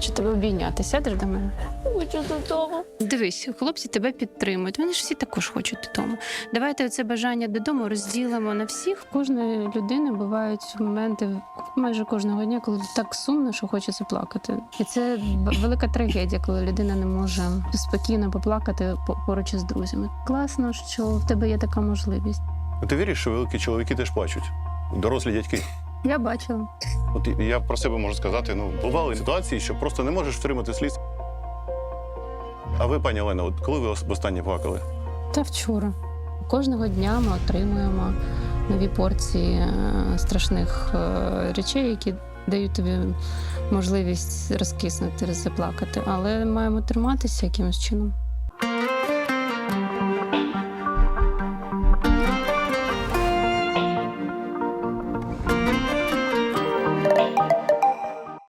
хочу тебе обійняти. Сядеш до мене? Хочу додому. Дивись, хлопці тебе підтримують. Вони ж всі також хочуть додому. Давайте це бажання додому розділимо на всіх. Кожної людини бувають моменти майже кожного дня, коли так сумно, що хочеться плакати. І це велика трагедія, коли людина не може спокійно поплакати поруч із друзями. Класно, що в тебе є така можливість. Ну, Ти віриш, що великі чоловіки теж плачуть? Дорослі дядьки. Я бачила. От я про себе можу сказати, ну, бували ситуації, що просто не можеш втримати сліз. А ви, пані Олена, от коли ви ос- востаннє плакали? Та вчора. Кожного дня ми отримуємо нові порції е, страшних е, речей, які дають тобі можливість розкиснути, заплакати. Але маємо триматися якимось чином.